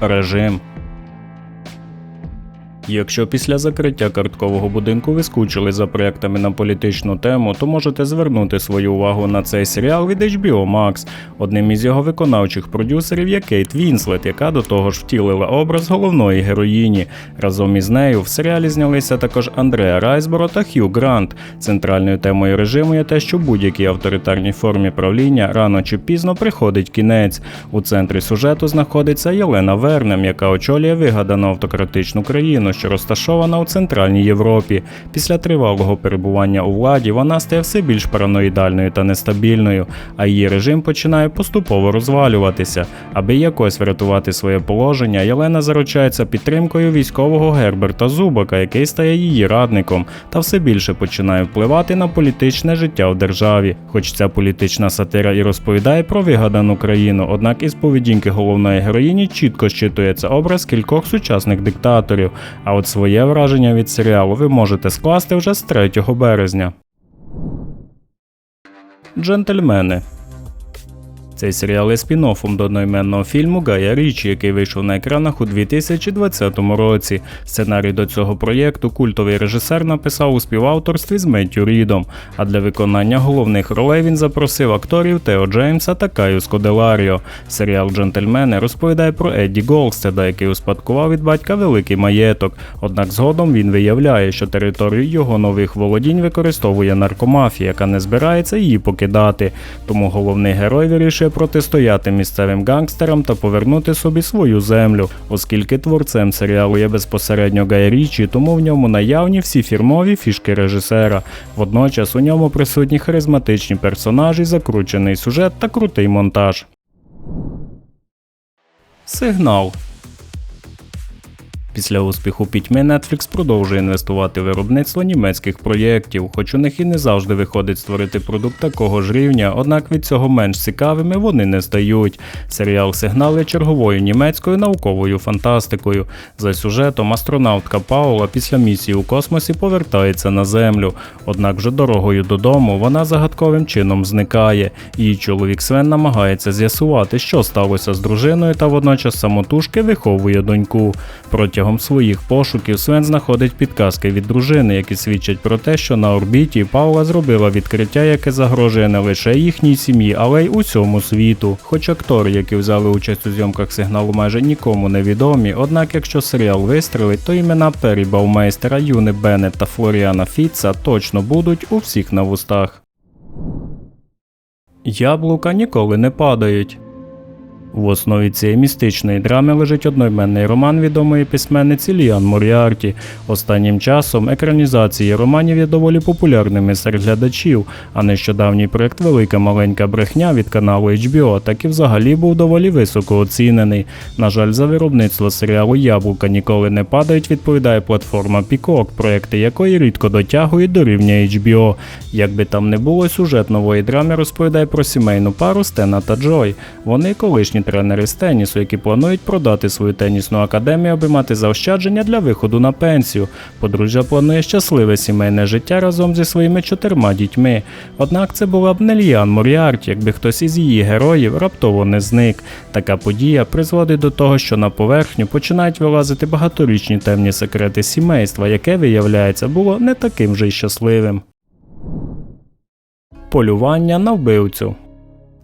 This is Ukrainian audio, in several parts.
Режим. Якщо після закриття карткового будинку ви скучили за проектами на політичну тему, то можете звернути свою увагу на цей серіал від HBO Max. Одним із його виконавчих продюсерів є Кейт Вінслет, яка до того ж втілила образ головної героїні. Разом із нею в серіалі знялися також Андреа Райсборо та Хью Грант. Центральною темою режиму є те, що будь-якій авторитарній формі правління рано чи пізно приходить кінець. У центрі сюжету знаходиться Єлена Вернем, яка очолює вигадану автократичну країну, що розташована у Центральній Європі. Після тривалого перебування у владі вона стає все більш параноїдальною та нестабільною, а її режим починає поступово розвалюватися. Аби якось врятувати своє положення, Єлена заручається підтримкою військового Герберта Зубака, який стає її радником, та все більше починає впливати на політичне життя в державі. Хоч ця політична сатира і розповідає про вигадану країну, однак із поведінки головної героїні чітко щитується образ кількох сучасних диктаторів. А от своє враження від серіалу ви можете скласти вже з 3 березня. Джентльмени. Цей серіал є спін-оффом до одноіменного фільму Гая Річі, який вийшов на екранах у 2020 році. Сценарій до цього проєкту культовий режисер написав у співавторстві з Меттю Рідом. А для виконання головних ролей він запросив акторів Тео Джеймса та Каю Скоделаріо. Серіал Джентльмени розповідає про Едді Голстеда, який успадкував від батька великий маєток. Однак згодом він виявляє, що територію його нових володінь використовує наркомафія, яка не збирається її покидати. Тому головний герой протистояти місцевим гангстерам та повернути собі свою землю, оскільки творцем серіалу є безпосередньо Гай Річі, тому в ньому наявні всі фірмові фішки режисера. Водночас у ньому присутні харизматичні персонажі, закручений сюжет та крутий монтаж. Сигнал Після успіху пітьми Netflix продовжує інвестувати в виробництво німецьких проєктів, хоч у них і не завжди виходить створити продукт такого ж рівня, однак від цього менш цікавими вони не стають. Серіал Сигнал є черговою німецькою науковою фантастикою. За сюжетом астронавтка Паула після місії у космосі повертається на землю. Однак вже дорогою додому вона загадковим чином зникає. Її чоловік Свен намагається з'ясувати, що сталося з дружиною, та водночас самотужки виховує доньку. Протягом своїх пошуків Свен знаходить підказки від дружини, які свідчать про те, що на орбіті Паула зробила відкриття, яке загрожує не лише їхній сім'ї, але й усьому світу. Хоч актори, які взяли участь у зйомках сигналу, майже нікому не відомі. Однак, якщо серіал вистрелить, то імена Пері Баумейстера, Юни Беннет та Флоріана Фітца точно будуть у всіх на вустах. Яблука ніколи не падають. В основі цієї містичної драми лежить одноіменний роман відомої письменниці Ліан Моріарті. Останнім часом екранізації романів є доволі популярними серед глядачів, а нещодавній проект Велика маленька брехня від каналу HBO так і взагалі був доволі високо оцінений. На жаль, за виробництво серіалу Яблука ніколи не падають, відповідає платформа Peacock, проекти якої рідко дотягують до рівня HBO. Як би там не було, сюжет нової драми розповідає про сімейну пару Стена та Джой. Вони колишні тренери з тенісу, які планують продати свою тенісну академію, аби мати заощадження для виходу на пенсію. Подружжя планує щасливе сімейне життя разом зі своїми чотирма дітьми. Однак це була б не Ліан Моріарті, якби хтось із її героїв раптово не зник. Така подія призводить до того, що на поверхню починають вилазити багаторічні темні секрети сімейства, яке, виявляється, було не таким же й щасливим. Полювання на вбивцю.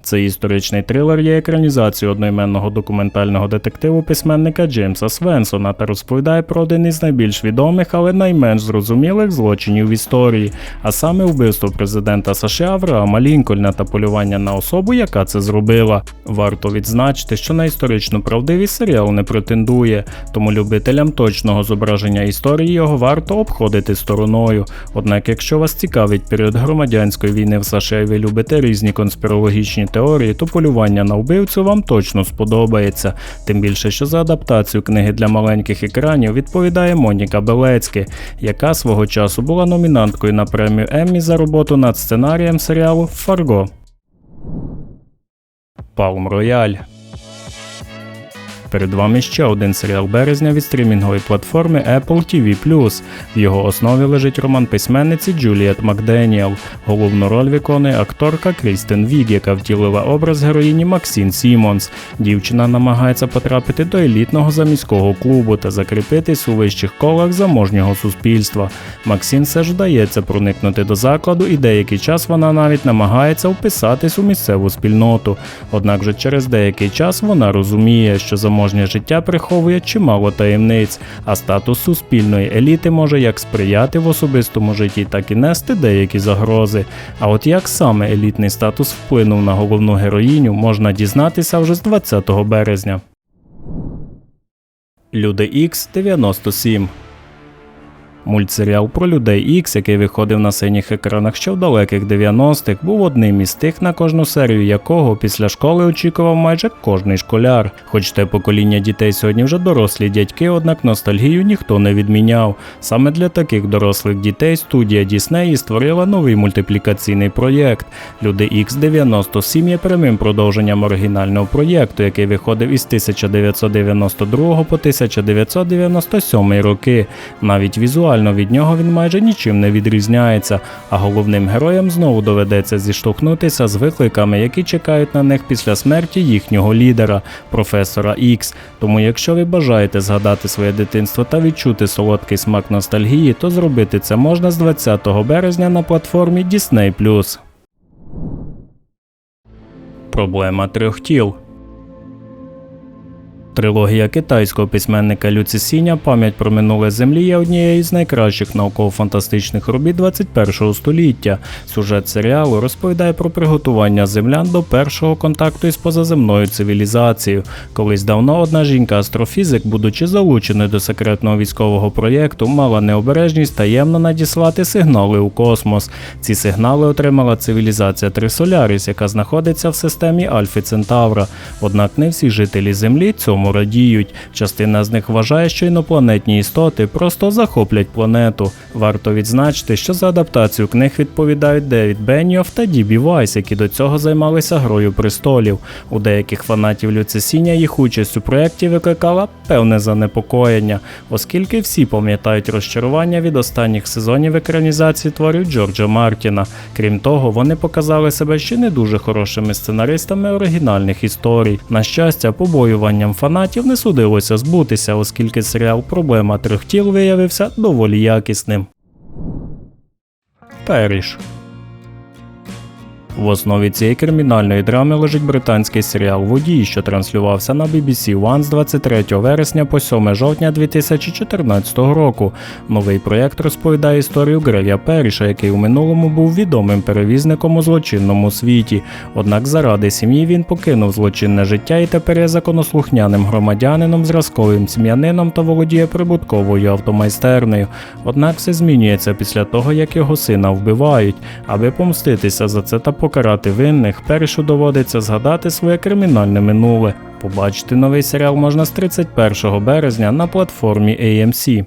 Цей історичний трилер є екранізацією одноіменного документального детективу письменника Джеймса Свенсона та розповідає про один із найбільш відомих, але найменш зрозумілих злочинів в історії, а саме вбивство президента США Авраама Лінкольна та полювання на особу, яка це зробила. Варто відзначити, що на історичну правдивість серіал не претендує, тому любителям точного зображення історії його варто обходити стороною. Однак, якщо вас цікавить період громадянської війни в США і ви любите різні конспірологічні теорії, то полювання на вбивцю вам точно сподобається. Тим більше, що за адаптацію книги для маленьких екранів відповідає Моніка Белецьки, яка свого часу була номінанткою на премію Еммі за роботу над сценарієм серіалу Фарго. Палм Рояль Перед вами ще один серіал березня від стрімінгової платформи Apple TV+. В його основі лежить роман письменниці Джуліет Макденіел. Головну роль виконує акторка Крістен Віг, яка втілила образ героїні Максін Сімонс. Дівчина намагається потрапити до елітного заміського клубу та закріпитись у вищих колах заможнього суспільства. Максін все ж вдається проникнути до закладу, і деякий час вона навіть намагається вписатись у місцеву спільноту. Однак же через деякий час вона розуміє, що заможнє життя приховує чимало таємниць, а статус суспільної еліти може як сприяти в особистому житті, так і нести деякі загрози. А от як саме елітний статус вплинув на головну героїню, можна дізнатися вже з 20 березня. Люди Х 97 Мультсеріал про людей Ікс, який виходив на синіх екранах ще в далеких 90-х, був одним із тих, на кожну серію якого після школи очікував майже кожний школяр. Хоч те покоління дітей сьогодні вже дорослі дядьки, однак ностальгію ніхто не відміняв. Саме для таких дорослих дітей студія Діснеї створила новий мультиплікаційний проєкт. Люди Ікс 97 є прямим продовженням оригінального проєкту, який виходив із 1992 по 1997 роки. Навіть візуально від нього він майже нічим не відрізняється, а головним героям знову доведеться зіштовхнутися з викликами, які чекають на них після смерті їхнього лідера, професора Ікс. Тому, якщо ви бажаєте згадати своє дитинство та відчути солодкий смак ностальгії, то зробити це можна з 20 березня на платформі Disney+. Проблема трьох тіл. Трилогія китайського письменника Лю Цисіня «Пам'ять про минуле землі є однією з найкращих науково-фантастичних робіт 21-го століття. Сюжет серіалу розповідає про приготування землян до першого контакту із позаземною цивілізацією. Колись давно одна жінка-астрофізик, будучи залученою до секретного військового проєкту, мала необережність таємно надіслати сигнали у космос. Ці сигнали отримала цивілізація Трисоляріс, яка знаходиться в системі Альфи Центавра. Однак не всі жителі Землі цьому радіють. Частина з них вважає, що інопланетні істоти просто захоплять планету. Варто відзначити, що за адаптацію книг відповідають Девід Бенніоф та Дібі Вайс, які до цього займалися грою престолів. У деяких фанатів Люцесіння їх участь у проєкті викликала певне занепокоєння, оскільки всі пам'ятають розчарування від останніх сезонів екранізації творів Джорджа Мартіна. Крім того, вони показали себе ще не дуже хорошими сценаристами оригінальних історій. На щастя, побоюванням фанатів не судилося збутися, оскільки серіал Проблема трьох тіл виявився доволі якісним. Періш в основі цієї кримінальної драми лежить британський серіал Водій, що транслювався на BBC One з 23 вересня по 7 жовтня 2014 року. Новий проєкт розповідає історію Грея Періша, який у минулому був відомим перевізником у злочинному світі. Однак заради сім'ї він покинув злочинне життя і тепер є законослухняним громадянином, зразковим сім'янином та володіє прибутковою автомайстернею. Однак все змінюється після того, як його сина вбивають. Аби помститися за це та покарати винних, першу доводиться згадати своє кримінальне минуле. Побачити новий серіал можна з 31 березня на платформі AMC.